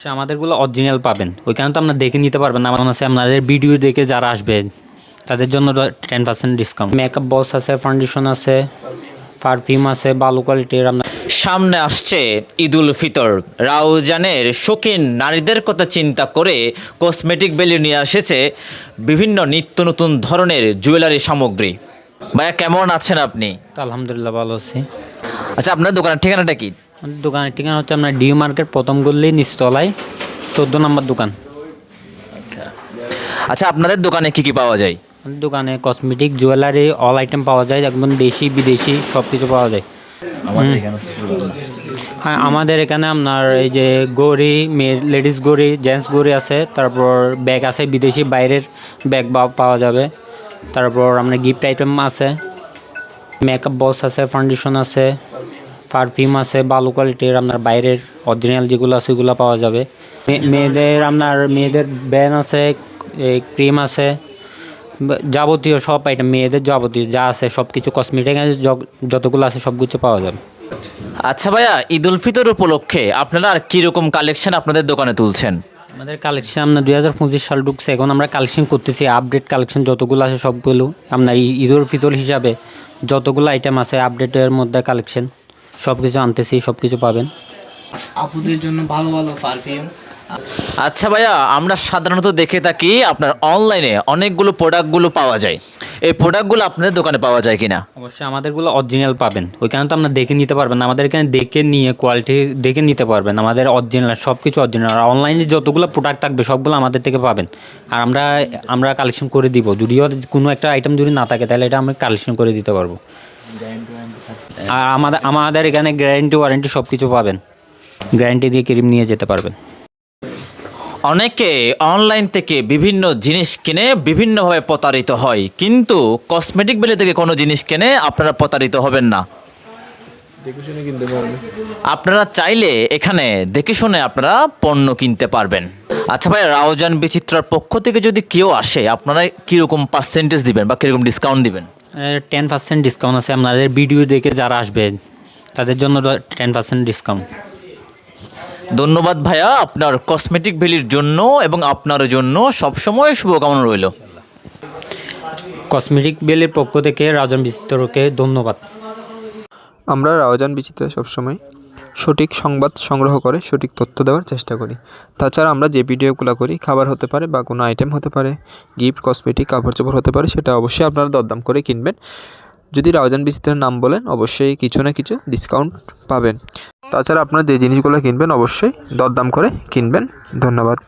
আমাদেরগুলো original পাবেন। ওইখানে তো আপনার দেখে নিতে পারবেন না। আমার মনে আছে আপনাদের ভিডিও দেখে যারা আসবে তাদের জন্য ten percent discount makeup box আছে ফাউন্ডেশন আছে পারফিউম আছে ভালো কোয়ালিটির আপনার সামনে আসছে ঈদুল ফিতর। রাউজানের শৌখিন নারীদের কথা চিন্তা করে কসমেটিক ভ্যালি নিয়ে এসেছে বিভিন্ন নিত্য নতুন ধরনের জুয়েলারি সামগ্রী। ভাইয়া কেমন আছেন আপনি? আলহামদুলিল্লাহ ভালো আছি। আচ্ছা আপনার দোকানের ঠিকানাটা কি? দোকানের ঠিকানা হচ্ছে আপনার ডিউ মার্কেট প্রথম গল্লি নিচতলায় চোদ্দ নম্বর দোকান। আচ্ছা আপনাদের দোকানে কি কি পাওয়া যায়? আমাদের দোকানে কসমেটিক জুয়েলারি অল আইটেম পাওয়া যায় একদম দেশি বিদেশি সব কিছু পাওয়া যায়। হ্যাঁ আমাদের এখানে আপনার এই যে গড়ি মেয়ে লেডিস গড়ি জেন্টস গড়ি আছে তারপর ব্যাগ আছে বিদেশি বাইরের ব্যাগ পাওয়া যাবে। তারপর আপনার গিফট আইটেম আছে মেকআপ বক্স আছে ফাউন্ডেশন আছে। পারফিউম আছে ভালো কোয়ালিটির আপনার বাইরের অরিজিনাল যেগুলো আছে ওগুলো পাওয়া যাবে। মেয়েদের আপনার মেয়েদের ব্যান আছে ক্রিম আছে যাবতীয় সব আইটেম মেয়েদের যাবতীয় যা আছে সব কিছু কসমেটিক যতগুলো আছে সব কিছু পাওয়া যাবে। আচ্ছা ভাইয়া ঈদুল ফিতর উপলক্ষে আপনারা আর কীরকম কালেকশন আপনাদের দোকানে তুলছেন? আমাদের কালেকশন আপনার দুই হাজার পঁচিশ সাল ঢুকছে এখন আমরা কালেকশন করতেছি আপডেট কালেকশন যতগুলো আছে সবগুলো। আপনার ঈদুল ফিতর হিসাবে যতগুলো আইটেম আছে আপডেটের মধ্যে কালেকশন সব কিছু আনতেছি সব কিছু পাবেন। আপুদের জন্য ভালো ভালো পারফিউম আচ্ছা ভাইয়া আমরা সাধারণত দেখে থাকি আপনার অনলাইনে অনেকগুলো প্রোডাক্টগুলো পাওয়া যায়। এই প্রোডাক্টগুলো আপনাদের দোকানে পাওয়া যায় কিনা? অবশ্যই আমাদেরগুলো অরিজিনাল পাবেন। ওইখানে তো আপনার দেখে নিতে পারবেন না। আমাদের এখানে দেখে নিয়ে কোয়ালিটি দেখে নিতে পারবেন। আমাদের অরিজিনাল সব কিছু অরিজিনাল আর অনলাইনে যতগুলো প্রোডাক্ট থাকবে সবগুলো আমাদের থেকে পাবেন। আর আমরা আমরা কালেকশন করে দিব। যদিও কোনো একটা আইটেম যদি না থাকে তাহলে এটা আমরা কালেকশন করে দিতে পারব। আর আমাদের আমাদের এখানে গ্যারেন্টি ওয়ারেন্টি সব কিছু পাবেন। গ্যারেন্টি দিয়ে ক্রিম নিয়ে যেতে পারবেন। অনেকে অনলাইন থেকে বিভিন্ন জিনিস কিনে বিভিন্নভাবে প্রতারিত হয় কিন্তু কসমেটিক বেলে থেকে কোনো জিনিস কিনে আপনারা প্রতারিত হবেন না। আপনারা চাইলে এখানে দেখে শুনে আপনারা পণ্য কিনতে পারবেন। আচ্ছা ভাই রাউজান বিচিত্রার পক্ষ থেকে যদি কেউ আসে আপনারা কীরকম পার্সেন্টেজ দিবেন বা কীরকম ডিসকাউন্ট দিবেন? টেন পার্সেন্ট ডিসকাউন্ট আছে। আপনাদের ভিডিও দেখে যারা আসবে তাদের জন্য টেন পার্সেন্ট ডিসকাউন্ট ধন্যবাদ ভাইয়া আপনার কসমেটিক ভ্যালির জন্য এবং আপনার জন্য সবসময় শুভকামনা রইল। কসমেটিক ভ্যালির পক্ষ থেকে রাজন বিচিত্রকে ধন্যবাদ। আমরা রাজন বিচিত্র সবসময়। সঠিক সংবাদ সংগ্রহ করে, সঠিক তথ্য দেওয়ার চেষ্টা করি। তাছাড়া আমরা যে ভিডিওগুলো করি, খাবার হতে পারে বা কোনো আইটেম হতে পারে গিফট কসমেটিক কাপড় চোপড় হতে পারে, সেটা অবশ্যই আপনারা দরদাম করে কিনবেন। যদি রাউজান বিস্তারের নাম বলেন, অবশ্যই কিছু না কিছু ডিসকাউন্ট পাবেন। তাছাড়া আপনারা যে জিনিসগুলো কিনবেন, অবশ্যই দরদাম করে কিনবেন। ধন্যবাদ।